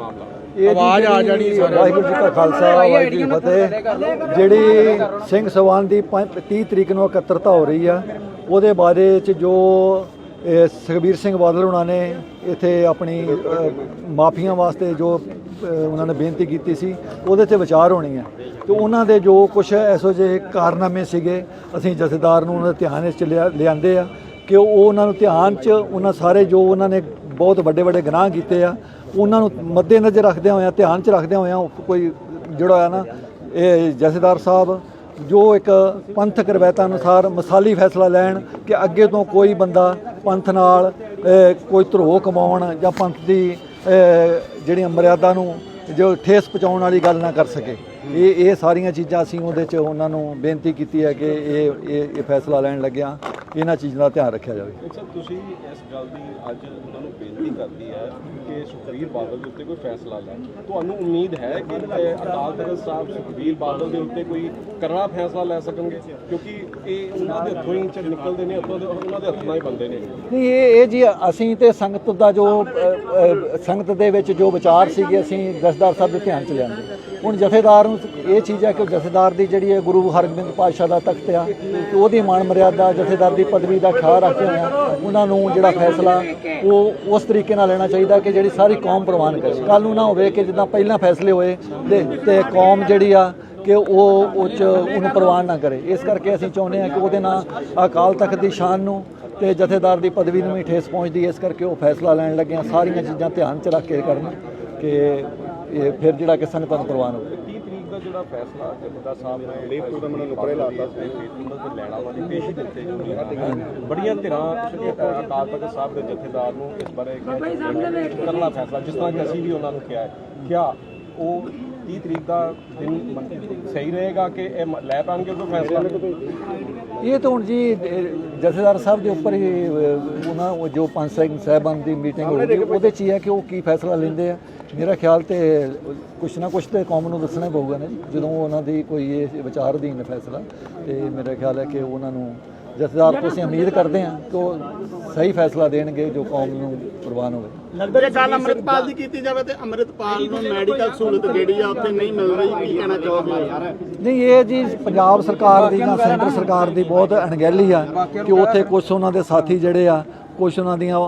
ਆਵਾਜ਼ ਆ ਜਾਣੀ ਸਾਰੇ ਵਾਹਿਗੁਰੂ ਜੀ ਕਾ ਖਾਲਸਾ ਵਾਹਿਗੁਰੂ ਜੀ ਕੀ ਫਤਿਹ। ਜਿਹੜੀ ਸਿੰਘ ਸਵਾਨ ਦੀ ਪੰਜ- 30 ਤਰੀਕ ਨੂੰ ਇਕੱਤਰਤਾ ਹੋ ਰਹੀ ਆ ਉਹਦੇ ਬਾਰੇ ਚ ਜੋ ਸੁਖਬੀਰ ਸਿੰਘ ਬਾਦਲ ਉਹਨਾਂ ਨੇ ਇੱਥੇ ਆਪਣੀ ਮਾਫੀਆਂ ਵਾਸਤੇ ਜੋ ਉਹਨਾਂ ਨੇ ਬੇਨਤੀ ਕੀਤੀ ਸੀ ਉਹਦੇ ਤੇ ਵਿਚਾਰ ਹੋਣੀ ਹੈ ਤੇ ਉਹਨਾਂ ਦੇ ਜੋ ਕੁਝ ਐਸੋ ਜਿਹੇ ਕਾਰਨਾਮੇ ਸੀਗੇ ਅਸੀਂ ਜਥੇਦਾਰ ਨੂੰ ਉਹਨਾਂ ਦੇ ਧਿਆਨ ਵਿੱਚ ਲਿਆ- ਲਿਆਂਦੇ ਆ ਕਿ ਉਹ ਉਹਨਾਂ ਨੂੰ ਧਿਆਨ 'ਚ ਉਹਨਾਂ ਸਾਰੇ ਜੋ ਉਹਨਾਂ ਨੇ ਬਹੁਤ ਵੱਡੇ ਵੱਡੇ ਗੁਨਾਹ ਕੀਤੇ ਆ ਉਹਨਾਂ ਨੂੰ ਮੱਦੇ ਨਜ਼ਰ ਰੱਖਦਿਆਂ ਹੋਇਆਂ, ਧਿਆਨ 'ਚ ਰੱਖਦਿਆਂ ਹੋਇਆਂ ਕੋਈ ਜਿਹੜਾ ਆ ਨਾ, ਇਹ ਜਥੇਦਾਰ ਸਾਹਿਬ ਜੋ ਇੱਕ ਪੰਥਕ ਰਵਾਇਤਾਂ ਅਨੁਸਾਰ ਮਸਾਲੀ ਫੈਸਲਾ ਲੈਣ ਕਿ ਅੱਗੇ ਤੋਂ ਕੋਈ ਬੰਦਾ ਪੰਥ ਨਾਲ ਕੋਈ ਧਰੋਹ ਕਮਾਉਣ ਜਾਂ ਪੰਥ ਦੀ ਜਿਹੜੀਆਂ ਮਰਿਆਦਾ ਨੂੰ ਜੋ ਠੇਸ ਪਹੁੰਚਾਉਣ ਵਾਲੀ ਗੱਲ ਨਾ ਕਰ ਸਕੇ। ਇਹ ਇਹ ਸਾਰੀਆਂ ਚੀਜ਼ਾਂ ਅਸੀਂ ਉਹਦੇ 'ਚ ਉਹਨਾਂ ਨੂੰ ਬੇਨਤੀ ਕੀਤੀ ਹੈ ਕਿ ਇਹ ਇਹ ਫੈਸਲਾ ਲੈਣ ਲੱਗਿਆ। ਇਹਨਾਂ ਚੀਜ਼ਾਂ ਦਾ ਧਿਆਨ ਰੱਖਿਆ ਜਾਵੇ। ਸਰ ਤੁਸੀਂ ਇਸ ਗੱਲ ਦੀ ਅੱਜ ਉਹਨਾਂ ਨੂੰ ਬੇਨਤੀ ਕਰਦੀ ਹੈ ਕਿ ਸੁਖਬੀਰ ਬਾਦਲ ਦੇ ਉੱਤੇ ਕੋਈ ਫੈਸਲਾ ਲੈਣ ਤੁਹਾਨੂੰ ਉਮੀਦ ਹੈ ਕਿ ਅਕਾਲ ਤਖਤ ਸਾਹਿਬ ਸੁਖਬੀਰ ਬਾਦਲ ਦੇ ਉੱਤੇ ਕੋਈ ਕਰੜਾ ਫੈਸਲਾ ਲੈ ਸਕਣਗੇ? ਕਿਉਂਕਿ ਇਹ ਉਹਨਾਂ ਦੇ ਹੱਥੋਂ ਹੀ ਚ ਨਿਕਲਦੇ ਨੇ ਉਹਨਾਂ ਦੇ ਹੱਥਾਂ ਹੀ ਬੰਦੇ ਨੇ। ਨਹੀਂ ਇਹ ਇਹ ਜੀ ਅਸੀਂ ਤੇ ਸੰਗਤ ਦਾ ਜੋ ਸੰਗਤ ਦੇ ਵਿੱਚ ਜੋ ਵਿਚਾਰ ਸੀਗੇ ਅਸੀਂ ਜਥੇਦਾਰ ਸਾਹਿਬ ਦੇ ਧਿਆਨ ਚ ਲਿਆਂਦੇ। ਹੁਣ ਜਥੇਦਾਰ ਨੂੰ ਇਹ ਚੀਜ਼ ਹੈ ਕਿ ਜਥੇਦਾਰ ਦੀ ਜਿਹੜੀ ਹੈ ਗੁਰੂ ਹਰਗੋਬਿੰਦ ਪਾਤਸ਼ਾਹ ਦਾ ਤਖਤ ਆ ਉਹਦੀ ਮਾਣ ਮਰਿਆਦਾ ਜਥੇਦਾਰ ਦੀ ਪਦਵੀ ਦਾ ਖਿਆਲ ਰੱਖਦੇ ਹੋਇਆ ਉਹਨਾਂ ਨੂੰ ਜਿਹੜਾ ਫੈਸਲਾ, ਉਹ ਉਸ ਤਰੀਕੇ ਨਾਲ ਲੈਣਾ ਚਾਹੀਦਾ ਕਿ ਜਿਹੜੀ ਸਾਰੀ ਕੌਮ ਪ੍ਰਵਾਨ ਕਰੇ। ਕੱਲ ਨੂੰ ਨਾ ਹੋਵੇ ਕਿ ਜਿੱਦਾਂ ਪਹਿਲਾਂ ਫੈਸਲੇ ਹੋਏ ਤੇ ਤੇ ਕੌਮ ਜਿਹੜੀ ਆ ਕਿ ਉਹ ਉਹ 'ਚ ਉਹਨੂੰ ਪ੍ਰਵਾਨ ਨਾ ਕਰੇ। ਇਸ ਕਰਕੇ ਅਸੀਂ ਚਾਹੁੰਦੇ ਹਾਂ ਕਿ ਉਹਦੇ ਨਾਲ ਅਕਾਲ ਤਖਤ ਦੀ ਸ਼ਾਨ ਨੂੰ ਤੇ ਜਥੇਦਾਰ ਦੀ ਪਦਵੀ ਨੂੰ ਵੀ ਠੇਸ ਪਹੁੰਚਦੀ ਹੈ। ਇਸ ਕਰਕੇ ਉਹ ਫੈਸਲਾ ਲੈਣ ਲੱਗੇ ਹਾਂ। ਸਾਰੀਆਂ ਚੀਜ਼ਾਂ ਧਿਆਨ 'ਚ ਰੱਖ ਕੇ ਕਰਨ ਕਿ ਇਹ ਫਿਰ ਜਿਹੜਾ ਕਿ ਸੰਗਤਾਂ ਨੂੰ ਪ੍ਰਵਾਨ ਹੋਵੇ। ਜਿਹੜਾ ਫੈਸਲਾ ਜਥੇਦਾਰ ਸਾਹਿਬ ਨੇ ਲੇਪ ਤੋਂ ਮੈਨੂੰ ਨੁਕਰੇ ਲਾਤਾ ਸੀ। ਉਹਨਾਂ ਦੇ ਲੈਣਾ ਵਾਲੀ ਪੇਸ਼ੀ ਦਿੱਤੇ ਬੜੀਆਂ ਧਿਰਾਂ ਅਕਾਲ ਤਖਤ ਸਾਹਿਬ ਦੇ ਜਥੇਦਾਰ ਨੂੰ ਇਸ ਬਾਰੇ ਕਰਨਾ ਫੈਸਲਾ ਜਿਸ ਤਰ੍ਹਾਂ ਕਿ ਅਸੀਂ ਵੀ ਉਹਨਾਂ ਨੂੰ ਕਿਹਾ ਹੈ। ਕਿਆ ਉਹ 30 ਤਰੀਕ ਦਾ ਦਿਨ ਸਹੀ ਰਹੇਗਾ ਕਿ ਇਹ ਲੈ ਪਾਣਗੇ ਕੋਈ ਫੈਸਲਾ? ਇਹ ਤਾਂ ਹੁਣ ਜੀ ਜਥੇਦਾਰ ਸਾਹਿਬ ਦੇ ਉੱਪਰ ਹੀ ਉਹਨਾਂ ਉਹ ਜੋ ਪੰਜ ਸਿੰਘ ਸਾਹਿਬਾਨ ਦੀ ਮੀਟਿੰਗ ਹੋਈ ਉਹਦੇ 'ਚ ਹੀ ਹੈ ਕਿ ਉਹ ਕੀ ਫੈਸਲਾ ਲੈਂਦੇ ਆ। ਮੇਰਾ ਖਿਆਲ ਤੇ ਕੁਛ ਨਾ ਕੁਛ ਤੇ ਕੌਮ ਨੂੰ ਦੱਸਣਾ ਪਊਗਾ ਨਾ ਜਦੋਂ ਉਹਨਾਂ ਦੀ ਕੋਈ ਇਹ ਵਿਚਾਰ ਅਧੀਨ ਫੈਸਲਾ, ਤੇ ਮੇਰਾ ਖਿਆਲ ਹੈ ਕਿ ਉਹਨਾਂ ਨੂੰ ਜਥੇਦਾਰ ਤੋਂ ਅਸੀਂ ਉਮੀਦ ਕਰਦੇ ਹਾਂ ਕਿ ਉਹ ਸਹੀ ਫੈਸਲਾ ਦੇਣਗੇ ਜੋ ਕੌਮ ਨੂੰ ਪ੍ਰਵਾਨ ਹੋਵੇ। ਲੱਗਦਾ ਜੇ ਗੱਲ ਅੰਮ੍ਰਿਤਪਾਲ ਦੀ ਕੀਤੀ ਜਾਵੇ ਤੇ ਅੰਮ੍ਰਿਤਪਾਲ ਨੂੰ ਮੈਡੀਕਲ ਸਹੂਲਤ ਜਿਹੜੀ ਆ ਉੱਥੇ ਨਹੀਂ ਮਿਲ ਰਹੀ ਕੀ ਕਹਿਣਾ ਚਾਹੋਗੇ? ਯਾਰ ਨਹੀਂ ਇਹ ਜੀ ਪੰਜਾਬ ਸਰਕਾਰ ਦੀ ਜਾਂ ਸੈਂਟਰ ਸਰਕਾਰ ਦੀ ਬਹੁਤ ਅਣਗਹਿਲੀ ਆ ਕਿ ਉੱਥੇ ਕੁਝ ਉਹਨਾਂ ਦੇ ਸਾਥੀ ਜਿਹੜੇ ਆ ਕੁਝ ਉਹਨਾਂ ਦੀਆਂ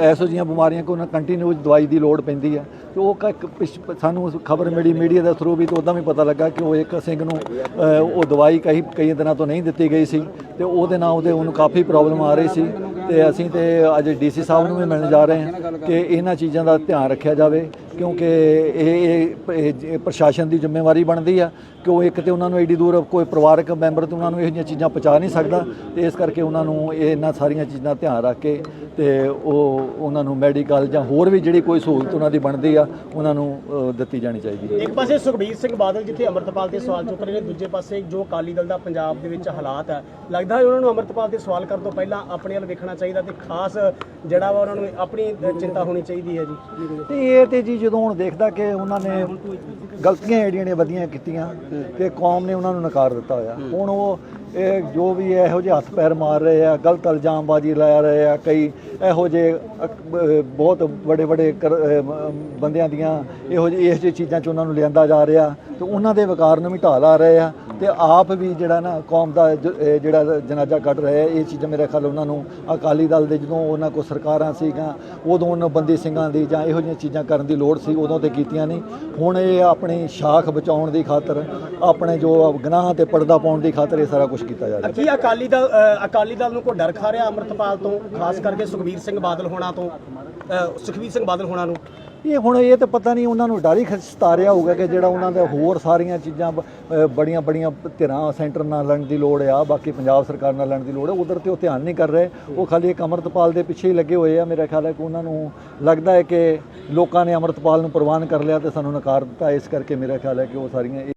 ਐਸੋ ਜੀਆਂ ਬਿਮਾਰੀਆਂ ਕਿ ਉਹਨਾਂ ਕੰਟੀਨਿਊ ਦਵਾਈ ਦੀ ਲੋੜ ਪੈਂਦੀ ਹੈ ਤੇ ਉਹ ਕ- ਪਿਛ- ਸਾਨੂੰ ਖਬਰ ਮਿਲੀ ਮੀਡੀਆ ਦੇ ਥਰੂ ਵੀ ਤੇ ਉਦਾਂ ਵੀ ਪਤਾ ਲੱਗਾ ਕਿ ਉਹ ਇੱਕ ਸਿੰਘ ਨੂੰ ਉਹ ਦਵਾਈ ਕਈ ਕਈ ਦਿਨਾਂ ਤੋਂ ਨਹੀਂ ਦਿੱਤੀ ਗਈ ਸੀ ਤੇ ਉਹਦੇ ਨਾਲ ਉਹਦੇ ਉਹਨੂੰ ਕਾਫੀ ਪ੍ਰੋਬਲਮ ਆ ਰਹੀ ਸੀ ਤੇ ਅਸੀਂ ਤੇ ਅੱਜ ਡੀਸੀ ਸਾਹਿਬ ਨੂੰ ਵੀ ਮਿਲਣ ਜਾ ਰਹੇ ਹਾਂ ਕਿ ਇਹਨਾਂ ਚੀਜ਼ਾਂ ਦਾ ਧਿਆਨ ਰੱਖਿਆ ਜਾਵੇ ਕਿਉਂਕਿ ਇਹ ਇਹ- ਪ੍ਰਸ਼ਾਸਨ ਦੀ ਜ਼ਿੰਮੇਵਾਰੀ ਬਣਦੀ ਆ ਕਿ ਉਹ ਇੱਕ ਤੇ ਉਹਨਾਂ ਨੂੰ ਐਡੀ ਦੂਰ ਕੋਈ ਪਰਿਵਾਰਕ ਮੈਂਬਰ ਤੇ ਉਹਨਾਂ ਨੂੰ ਇਹੋ ਜਿਹੀਆਂ ਚੀਜ਼ਾਂ ਪਹੁੰਚਾ ਨਹੀਂ ਸਕਦਾ ਤੇ ਇਸ ਕਰਕੇ ਉਹਨਾਂ ਨੂੰ ਇਹ ਇਹਨਾਂ ਸਾਰੀਆਂ ਚੀਜ਼ਾਂ ਧਿਆਨ ਰੱਖ ਕੇ ਤੇ ਉਹ ਉਹਨਾਂ ਨੂੰ ਮੈਡੀਕਲ ਜਾਂ ਹੋਰ ਵੀ ਜਿਹੜੀ ਕੋਈ ਸਹੂਲਤ ਉਹਨਾਂ ਦੀ ਬਣਦੀ ਆ ਉਹਨਾਂ ਨੂੰ ਦਿੱਤੀ ਜਾਣੀ ਚਾਹੀਦੀ ਹੈ। ਇੱਕ ਪਾਸੇ ਸੁਖਬੀਰ ਸਿੰਘ ਬਾਦਲ ਜਿੱਥੇ ਅੰਮ੍ਰਿਤਪਾਲ ਤੇ ਸਵਾਲ ਚੁੱਕ ਰਹੇ ਨੇ ਦੂਜੇ ਪਾਸੇ ਜੋ ਅਕਾਲੀ ਦਲ ਦਾ ਪੰਜਾਬ ਦੇ ਵਿੱਚ ਹਾਲਾਤ ਹੈ ਲੱਗਦਾ ਹੈ ਉਹਨਾਂ ਨੂੰ ਅੰਮ੍ਰਿਤਪਾਲ ਤੇ ਸਵਾਲ ਕਰਨ ਤੋਂ ਪਹਿਲਾਂ ਆਪਣੇ ਵੱਲ ਵੇਖਣਾ ਚਾਹੀਦਾ ਤੇ ਖਾਸ ਜਿਹੜਾ ਵਾ ਉਹਨਾਂ ਨੂੰ ਆਪਣੀ ਚਿੰਤਾ ਹੋਣੀ ਚਾਹੀਦੀ ਹੈ ਜੀ। ਤੇ ਇਹ ਤੇ ਜੀ ਜਦੋਂ ਹੁਣ ਦੇਖਦਾ ਕਿ ਉਹਨਾਂ ਨੇ ਗਲਤੀਆਂ ਜਿਹੜੀਆਂ ਨੇ ਵਧੀਆਂ ਕੀਤੀਆਂ ਤੇ ਕੌਮ ਨੇ ਉਹਨਾਂ ਨੂੰ ਨਕਾਰ ਦਿੱਤਾ ਹੋਇਆ। ਹੁਣ ਉਹ ਇਹ ਜੋ ਵੀ ਇਹੋ ਜਿਹੇ ਹੱਥ ਪੈਰ ਮਾਰ ਰਹੇ ਆ ਗਲਤ ਇਲਜ਼ਾਮਬਾਜ਼ੀ ਲਾ ਰਹੇ ਆ ਕਈ ਇਹੋ ਜਿਹੇ ਬਹੁਤ ਵੱਡੇ ਵੱਡੇ ਬੰਦਿਆਂ ਦੀਆਂ ਇਹੋ ਜਿਹੀ ਇਹੋ ਜਿਹੀ ਚੀਜ਼ਾਂ 'ਚ ਉਹਨਾਂ ਨੂੰ ਲਿਆਂਦਾ ਜਾ ਰਿਹਾ ਤੇ ਉਹਨਾਂ ਦੇ ਵਕਾਰ ਨੂੰ ਵੀ ਢਾਹ ਲਾ ਰਹੇ ਆ। ਤੇ ਆਪ ਵੀ ਜਿਹੜਾ ਨਾ ਕੌਮ ਦਾ ਜਿਹੜਾ ਜਨਾਜ਼ਾ ਕੱਢ ਰਹੇ ਇਹ ਚੀਜ਼ਾਂ ਮੇਰੇ ਖਿਆਲ ਉਹਨਾਂ ਨੂੰ ਅਕਾਲੀ ਦਲ ਦੇ ਜਦੋਂ ਉਹਨਾਂ ਕੋਲ ਸਰਕਾਰਾਂ ਸੀਗੀਆਂ, ਉਦੋਂ ਉਹਨਾਂ ਬੰਦੀ ਸਿੰਘਾਂ ਦੀ ਜਾਂ ਇਹੋ ਜਿਹੀਆਂ ਚੀਜ਼ਾਂ ਕਰਨ ਦੀ ਲੋੜ ਸੀ, ਉਦੋਂ ਤੇ ਕੀਤੀਆਂ ਨਹੀਂ। ਹੁਣ ਇਹ ਆਪਣੀ ਸ਼ਾਖ ਬਚਾਉਣ ਦੀ ਖਾਤਰ, ਆਪਣੇ ਜੋ ਗਨਾਹਾਂ ਤੇ ਪਰਦਾ ਪਾਉਣ ਦੀ ਖਾਤਰ ਇਹ ਸਾਰਾ ਕੁਝ ਕੀਤਾ ਜਾ ਰਿਹਾ। ਕੀ ਅਕਾਲੀ ਦਲ ਅਕਾਲੀ ਦਲ ਨੂੰ ਕੋਈ ਡਰ ਖਾ ਰਿਹਾ ਅੰਮ੍ਰਿਤਪਾਲ ਤੋਂ, ਖਾਸ ਕਰਕੇ ਸੁਖਬੀਰ ਸਿੰਘ ਬਾਦਲ ਹੋਣਾ ਤੋਂ? ਸੁਖਬੀਰ ਸਿੰਘ ਬਾਦਲ ਹੋਣਾ ਨੂੰ? ਇਹ ਹੁਣ ਇਹ ਤਾਂ ਪਤਾ ਨਹੀਂ ਉਹਨਾਂ ਨੂੰ ਡਰ ਹੀ ਸਤਾ ਹੋਊਗਾ ਕਿ ਜਿਹੜਾ ਉਹਨਾਂ ਦੇ ਹੋਰ ਸਾਰੀਆਂ ਚੀਜ਼ਾਂ ਬੜੀਆਂ ਬੜੀਆਂ ਧਿਰਾਂ ਸੈਂਟਰ ਨਾਲ ਲੜਨ ਦੀ ਲੋੜ ਆ, ਬਾਕੀ ਪੰਜਾਬ ਸਰਕਾਰ ਨਾਲ ਲੜਨ ਦੀ ਲੋੜ ਹੈ ਉਧਰ ਤੇ ਉਹ ਧਿਆਨ ਨਹੀਂ ਕਰ ਰਹੇ। ਉਹ ਖਾਲੀ ਇੱਕ ਅਮਰਤਪਾਲ ਦੇ ਪਿੱਛੇ ਹੀ ਲੱਗੇ ਹੋਏ ਆ, ਮੇਰਾ ਖਿਆਲ ਹੈ ਕਿ ਉਹਨਾਂ ਨੂੰ ਲੱਗਦਾ ਹੈ ਕਿ ਲੋਕਾਂ ਨੇ ਅਮਰਤਪਾਲ ਨੂੰ ਪ੍ਰਵਾਨ ਕਰ ਲਿਆ ਤੇ ਸਾਨੂੰ ਨਕਾਰ ਦਿੱਤਾ, ਇਸ ਕਰਕੇ ਮੇਰਾ ਖਿਆਲ ਹੈ ਕਿ ਉਹ ਸਾਰੀਆਂ